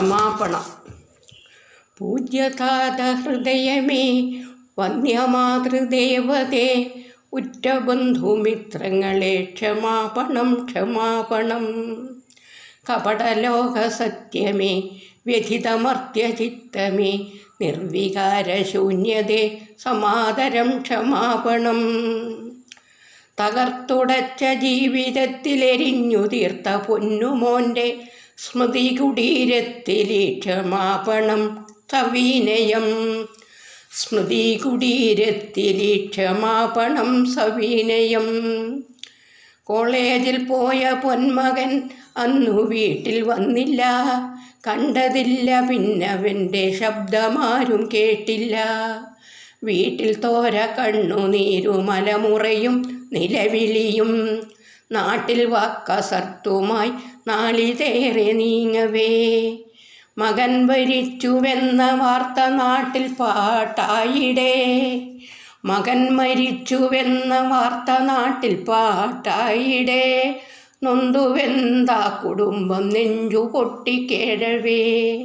ക്ഷമാപണം പൂജ്യതാത ഹൃദയമേ വന്യമാതൃദേവതേ ഉറ്റ ബന്ധുമിത്രങ്ങളെ ക്ഷമാപണം ക്ഷമാപണം. കപടലോകസത്യമേ വ്യഥിതമർത്യചിത്തമേ നിർവികാരശൂന്യതേ സമാതരം ക്ഷമാപണം. തകർത്തുടച്ച ജീവിതത്തിലെരിഞ്ഞു തീർത്ത പൊന്നുമോന്റെ സ്മൃതി കുടീരത്തിലീക്ഷമാപണം സവീനയം. കുടീരത്തിലീക്ഷമാപണം സവീനയം. കോളേജിൽ പോയ പൊന്മകൻ അന്നു വീട്ടിൽ വന്നില്ല. കണ്ടതില്ല പിന്നവന്റെ ശബ്ദമാരും കേട്ടില്ല. വീട്ടിൽ തോര കണ്ണുനീരു മലമുറയും നിലവിളിയും നാട്ടിൽ വാക്കസർത്തുമായി നാളിതേറെ നീങ്ങവേ. മകൻ ഭരിച്ചുവെന്ന വാർത്ത നാട്ടിൽ പാട്ടായിടേ. മകൻ മരിച്ചുവെന്ന വാർത്ത നാട്ടിൽ പാട്ടായിടേ. നൊന്തുവെന്താ കുടുംബം നെഞ്ചു പൊട്ടിക്കേഴവേ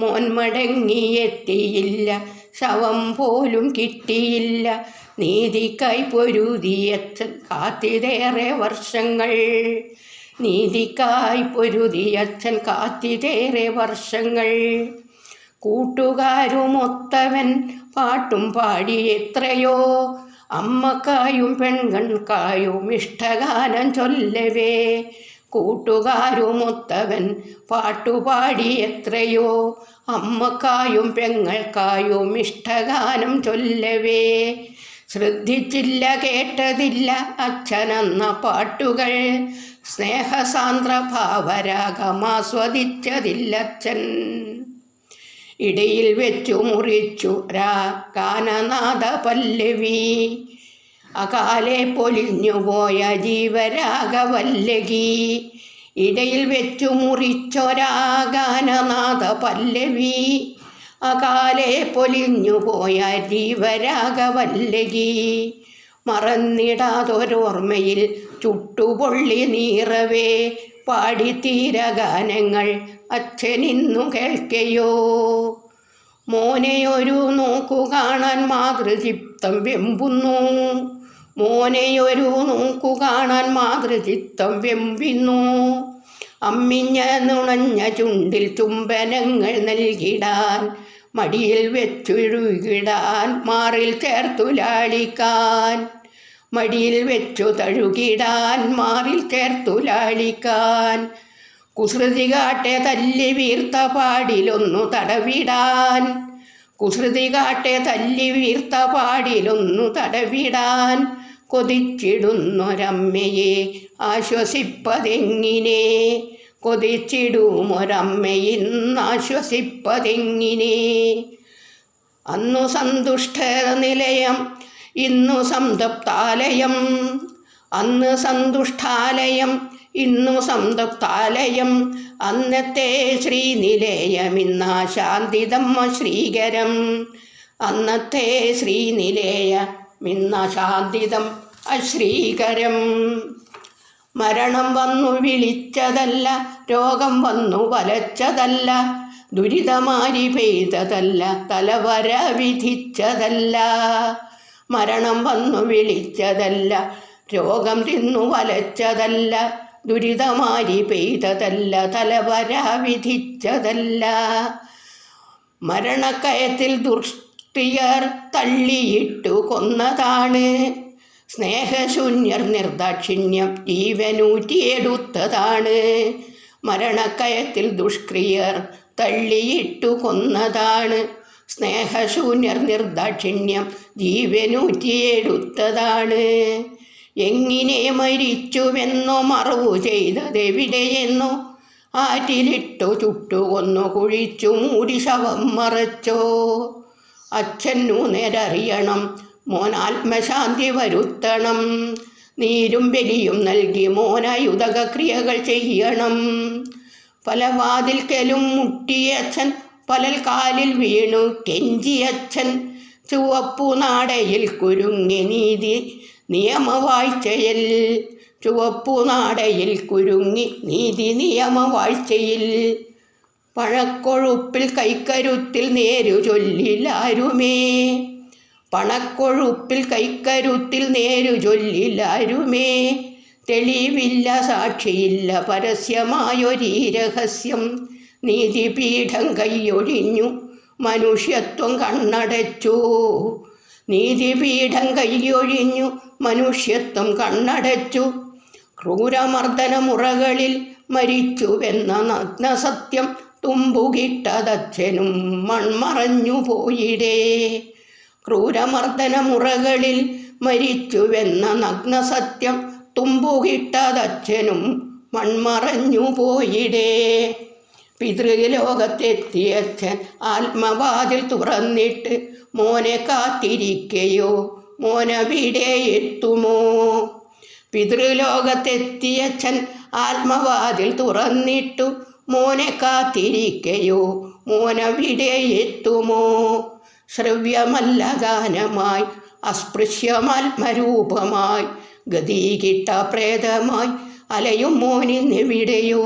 മോൻ മടങ്ങിയെത്തിയില്ല ശവം പോലും കിട്ടിയില്ല. നീതിക്കായി പൊരുതിയച്ഛൻ കാത്തിതേറെ വർഷങ്ങൾ. നീതിക്കായി പൊരുതിയച്ഛൻ കാത്തിതേറെ വർഷങ്ങൾ. കൂട്ടുകാരുമൊത്തവൻ പാട്ടും പാടി എത്രയോ. അമ്മക്കായും പെൺകൺകായും ഇഷ്ടഗാനം ചൊല്ലവേ. കൂട്ടുകാരുമൊത്തവൻ പാട്ടുപാടി എത്രയോ. അമ്മക്കായും പെങ്ങൾക്കായും ഇഷ്ടഗാനം ചൊല്ലവേ. ശ്രദ്ധിച്ചില്ല കേട്ടതില്ല അച്ഛനെന്ന പാട്ടുകൾ. സ്നേഹസാന്ദ്ര ഭാവരാഗമാസ്വദിച്ചതില്ല അച്ഛൻ ഇടയിൽ വെച്ചു മുറിച്ചു രാ ഗാനനാഥ പല്ലവി അകാലെ പൊലിഞ്ഞുപോയ ജീവരാഗവല്ലകി. ഇടയിൽ വെച്ചു മുറിച്ചൊരാഗാനനാഥ പല്ലവി അകാലെ പൊലിഞ്ഞുപോയ ജീവരാഗവല്ലകി. മറന്നിടാതൊരോർമ്മയിൽ ചുട്ടുപൊള്ളി നീറവേ. പാടിത്തീര ഗാനങ്ങൾ അച്ഛനിന്നു കേൾക്കയോ. മോനെ ഒരു നോക്കു കാണാൻ മാതൃചിപ്തം വെമ്പുന്നു. മോനെ ഒരു നോക്കു കാണാൻ മാതൃചിത്തം വെമ്പിന്നു അമ്മിഞ്ഞ നുണഞ്ഞ ചുണ്ടിൽ ചുംബനങ്ങൾ നൽകിടാൻ മടിയിൽ വെച്ചൊഴുകിടാൻ മാറിൽ ചേർത്തുലാളിക്കാൻ മടിയിൽ വെച്ചു തഴുകിടാൻ മാറിൽ ചേർത്തുലാളിക്കാൻ കുസൃതി കാട്ടെ തല്ലി വീർത്ത പാടിലൊന്നു തടവിടാൻ. കുസൃതി കാട്ടെ തല്ലി വീർത്ത പാടിലൊന്നു തടവിടാൻ. കൊതിച്ചിടുന്നൊരമ്മയെ ആശ്വസിപ്പതെങ്ങിനെ? കൊതിച്ചിടുമൊരമ്മയിന്നാശ്വസിപ്പതെങ്ങിനെ? അന്നു സന്തുഷ്ട നിലയം ഇന്നു സംതൃപ്താലയം അന്ന് സന്തുഷ്ടാലയം ഇന്നു സംതൃപ്താലയം അന്നത്തെ ശ്രീനിലയമിന്ന ശാന്തിതമ്മ ശ്രീകരം. അന്നത്തെ ശ്രീനിലയമിന്ന ശാന്തിതം അശ്രീകരം. മരണം വന്നു വിളിച്ചതല്ല രോഗം വന്നു വലച്ചതല്ല ദുരിതമാരി പെയ്തതല്ല തലവര വിധിച്ചതല്ല. മരണം വന്നു വിളിച്ചതല്ല രോഗം തിന്നു വലച്ചതല്ല ദുരിതമാരി പെയ്തതല്ല തലവര വിധിച്ചതല്ല. മരണക്കയത്തിൽ ദുഷ്ടിയർ തള്ളിയിട്ടു കൊന്നതാണ്. സ്നേഹശൂന്യർ നിർദാക്ഷിണ്യം ജീവനൂറ്റിയെടുത്തതാണ്. മരണക്കയത്തിൽ ദുഷ്ക്രിയർ തള്ളിയിട്ടു കൊന്നതാണ്. സ്നേഹശൂന്യർ നിർദാക്ഷിണ്യം ജീവനൂറ്റിയെടുത്തതാണ്. എങ്ങനെ മരിച്ചുവെന്നോ മറവു ചെയ്തതെവിടെയെന്നോ ആറ്റിലിട്ടു ചുട്ടുകൊന്നു കുഴിച്ചു മൂടി ശവം മറച്ചോ. അച്ഛനു നേരറിയണം മോൻ ആത്മശാന്തി വരുത്തണം. നീരും ബലിയും നൽകി മോനായുധക ക്രിയകൾ ചെയ്യണം. പല വാതിൽക്കലും മുട്ടിയച്ഛൻ പലൽ കാലിൽ വീണു കെഞ്ചിയച്ഛൻ ചുവപ്പു നാടയിൽ കുരുങ്ങി നീതി നിയമവാഴ്ചയിൽ. ചുവപ്പു നാടയിൽ കുരുങ്ങി നീതി നിയമവാഴ്ചയിൽ. പഴക്കൊഴുപ്പിൽ കൈക്കരുത്തിൽ നേരു ചൊല്ലിലാരുമേ പണക്കൊഴുപ്പിൽ കൈക്കരുത്തിൽ നേരു ചൊല്ലിലാരുമേ തെളിവില്ല സാക്ഷിയില്ല പരസ്യമായൊരീ രഹസ്യം. നീതിപീഠം കൈയൊഴിഞ്ഞു മനുഷ്യത്വം കണ്ണടച്ചു. നീതിപീഠം കൈയൊഴിഞ്ഞു മനുഷ്യത്വം കണ്ണടച്ചു. ക്രൂരമർദ്ദന മുറകളിൽ മരിച്ചുവെന്ന നഗ്നസത്യം തുമ്പുകിട്ടതച്ഛനും മൺമറഞ്ഞു പോയിടേ. ക്രൂരമർദ്ദന മുറകളിൽ മരിച്ചുവെന്ന നഗ്നസത്യം തുമ്പുകിട്ടതച്ഛനും മൺമറഞ്ഞു പോയിടേ. പിതൃലോകത്തെത്തിയച്ഛൻ ആത്മവാതിൽ തുറന്നിട്ട് മോനെ കാത്തിരിക്കയോ? മോനവിടെ എത്തുമോ? പിതൃലോകത്തെത്തിയച്ഛൻ ആത്മവാതിൽ തുറന്നിട്ടു മോനെ കാത്തിരിക്കയോ? മോനവിടെ എത്തുമോ ശ്രവ്യമല്ല ഗാനമായി അസ്പൃശ്യമാത്മരൂപമായി ഗതി കിട്ട പ്രേതമായി അലയും മോനിന്നെവിടെയോ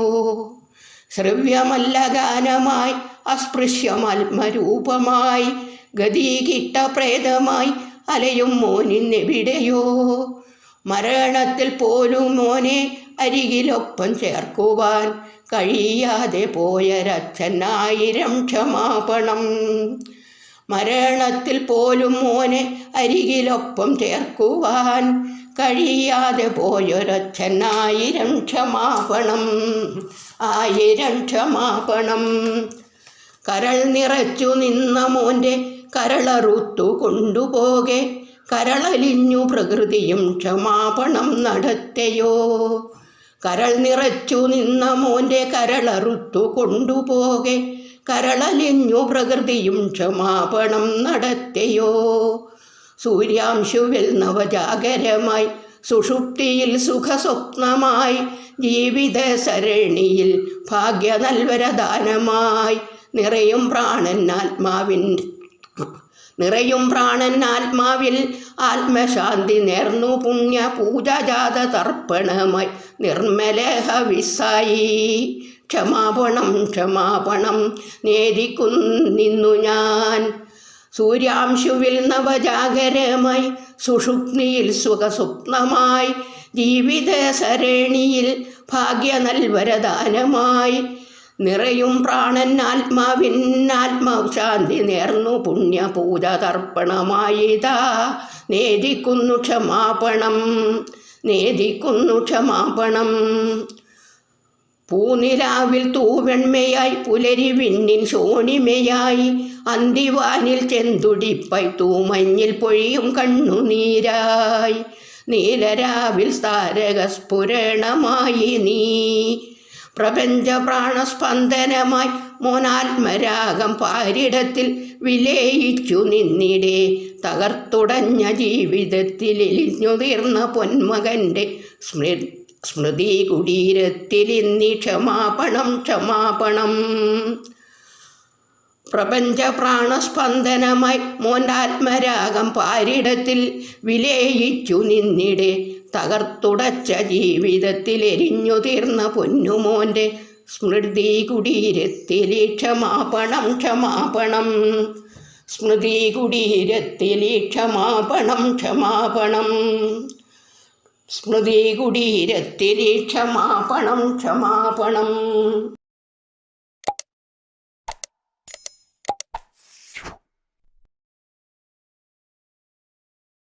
ശ്രവ്യമല്ല ഗാനമായി അസ്പൃശ്യമാത്മരൂപമായി ഗതി കിട്ട പ്രേതമായി അലയും മോനിന്നെവിടെയോ മരണത്തിൽ പോലും മോനെ അരികിലൊപ്പം ചേർക്കുവാൻ കഴിയാതെ പോയൊരച്ഛനായിരം ക്ഷമാപണം. മരണത്തിൽ പോലും മോനെ അരികിലൊപ്പം ചേർക്കുവാൻ കഴിയാതെ പോയൊരച്ഛനായിരം ക്ഷമാപണം. ആയിരം ക്ഷമാപണം. കരൾ നിറച്ചു നിന്ന മോന്റെ കരളറുത്തു കൊണ്ടുപോകെ കരളലിഞ്ഞു പ്രകൃതിയും ക്ഷമാപണം നടത്തയോ? കരൾ നിറച്ചു നിന്ന മോന്റെ കരളറുത്തു കൊണ്ടുപോകെ. കരളലിഞ്ഞു പ്രകൃതിയും ക്ഷമാപണം നടത്തിയോ. സൂര്യാംശുവിൽ നവജാഗരമായി സുഷുപ്തിയിൽ സുഖസ്വപ്നമായി ജീവിത സരണിയിൽ ഭാഗ്യനൽവരദാനമായി നിറയും പ്രാണൻ ആത്മാവിൻ നിറയും പ്രാണൻ ആത്മാവിൽ ആത്മശാന്തി നേർന്നു. പുണ്യ പൂജജാത തർപ്പണമായി നിർമ്മലേഹ വിസായി. ക്ഷമാപണം ക്ഷമാപണം നേദിക്കുന്നിന്നു ഞാൻ. സൂര്യാംശുവിൽ നവജാഗരമായി സുഷുപ്നിയിൽ സുഖസ്വപ്നമായി ജീവിത സരണിയിൽ ഭാഗ്യ നൽവരദാനമായി നിറയും പ്രാണൻ ആത്മാവിൻ ശാന്തി നേർന്നു പുണ്യ പൂജ തർപ്പണമായിതാ. നേദിക്കുന്നു ക്ഷമാപണം നേദിക്കുന്നു ക്ഷമാപണം. പൂനിലാവിൽ തൂവെണ്മയായി പുലരി വിണ്ണിൻ ശോണിമയായി അന്തിവാനിൽ ചെന്തുടിപ്പായി തൂമഞ്ഞിൽ പൊഴിയും കണ്ണുനീരായി. നീലരാവിൽ താരകസ്ഫുരണമായി നീ. പ്രപഞ്ച പ്രാണസ്പന്ദനമായി മോനാത്മരാഗം പാരിടത്തിൽ വിലയിച്ചു നിന്നിടെ. തകർത്തുടഞ്ഞ ജീവിതത്തിൽ എലിഞ്ഞു തീർന്ന പൊന്മകന്റെ സ്മൃതി സ്മൃതി കുടീരത്തിൽ ഇന്നി ക്ഷമാപണം ക്ഷമാപണം. പ്രപഞ്ച പ്രാണസ്പന്ദനമായി മോന്റാത്മരാഗം പാരിടത്തിൽ വിലയിച്ചു നിന്നിടെ. തകർത്തുടച്ച ജീവിതത്തിൽ എരിഞ്ഞു തീർന്ന പൊന്നുമോന്റെ സ്മൃതി കുടീരത്തിലെ ക്ഷമാപണം. ക്ഷമാപണം സ്മൃതി കുടീരത്തിലെ ക്ഷമാപണം. ക്ഷമാപണം സ്മൃതി കുടീരത്തിലെ ക്ഷമാപണം ക്ഷമാപണം.